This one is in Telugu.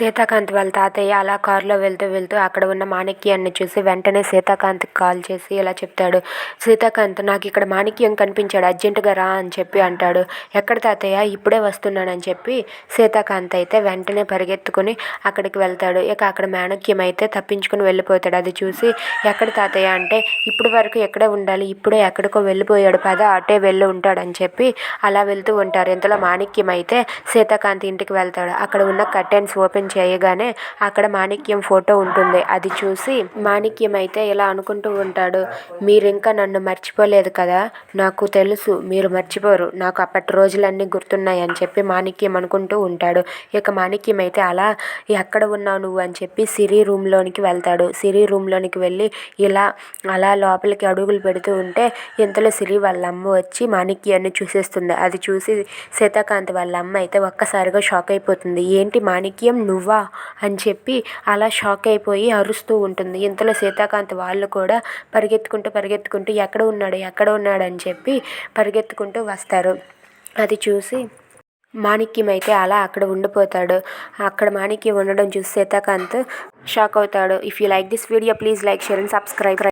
సీతాకాంత్ వాళ్ళ తాతయ్య అలా కారులో వెళ్తూ వెళ్తూ అక్కడ ఉన్న మాణిక్యాన్ని చూసి వెంటనే సీతాకాంత్కి కాల్ చేసి ఇలా చెప్తాడు. సీతాకాంత్ నాకు ఇక్కడ మాణిక్యం కనిపించాడు. అర్జెంటుగా రా అని చెప్పి అంటాడు. ఎక్కడ తాతయ్య? ఇప్పుడే వస్తున్నానని చెప్పి సీతాకాంత్ అయితే వెంటనే పరిగెత్తుకుని అక్కడికి వెళ్తాడు. ఇక అక్కడ మాణిక్యం అయితే తప్పించుకుని వెళ్ళిపోతాడు. అది చూసి ఎక్కడ తాతయ్య? అంటే ఇప్పుడు వరకు ఎక్కడే ఉండాలి. ఇప్పుడే ఎక్కడికో వెళ్ళిపోయాడు. పద అటే వెళ్ళి ఉంటాడని చెప్పి అలా వెళ్తూ ఉంటారు. ఇంతలో మాణిక్యం అయితే సీతాకాంత్ ఇంటికి వెళ్తాడు. అక్కడ ఉన్న కర్టెన్స్ ఓపెన్ చేయగానే అక్కడ మాణిక్యం ఫోటో ఉంటుంది. అది చూసి మాణిక్యం అయితే ఇలా అనుకుంటూ ఉంటాడు. మీరు ఇంకా నన్ను మర్చిపోలేదు కదా? నాకు తెలుసు మీరు మర్చిపోరు. నాకు అప్పటి రోజులన్నీ గుర్తున్నాయి అని చెప్పి మాణిక్యం అనుకుంటూ ఉంటాడు. ఇక మాణిక్యం అయితే అలా ఎక్కడ ఉన్నావు నువ్వు అని చెప్పి సిరి రూమ్లోనికి వెళ్తాడు. సిరి రూమ్లోనికి వెళ్ళి ఇలా అలా లోపలికి అడుగులు పెడుతూ ఉంటే ఇంతలో సిరి వాళ్ళ అమ్మ వచ్చి మాణిక్యాన్ని చూసేస్తుంది. అది చూసి సీతాకాంత్ వాళ్ళ అమ్మ అయితే ఒక్కసారిగా షాక్ అయిపోతుంది. ఏంటి మాణిక్యం? నువ్వా? అని చెప్పి అలా షాక్ అయిపోయి అరుస్తూ ఉంటుంది. ఇంతలో సీతాకాంత్ వాళ్ళు కూడా పరిగెత్తుకుంటూ పరిగెత్తుకుంటూ ఎక్కడ ఉన్నాడు ఎక్కడ ఉన్నాడు అని చెప్పి పరిగెత్తుకుంటూ వస్తారు. అది చూసి మాణిక్యం అయితే అలా అక్కడ ఉండిపోతాడు. అక్కడ మాణిక్యం ఉండడం చూసి సీతాకాంత్ షాక్ అవుతాడు. If you like this video please like share and subscribe